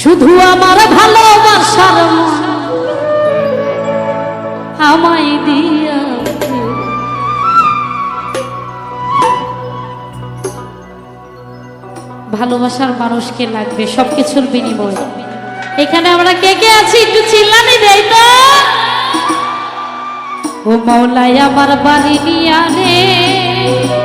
শুধু আমার ভালোবাসার আমায় দিয়া ভালোবাসার মানুষকে লাগবে সবকিছুর বিনিময়। এখানে আমরা কে কে আছি? একটু চিল্লানি দেয় তো। ও মৌলাই আমার বাড়ি নিয়ে Thank you.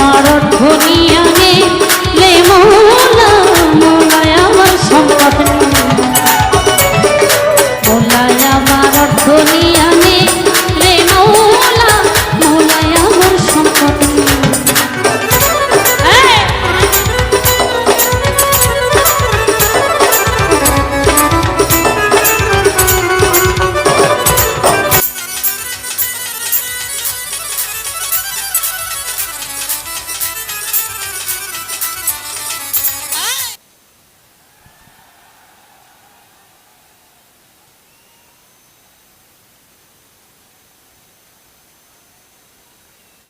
আমার অর্থ নিয়ে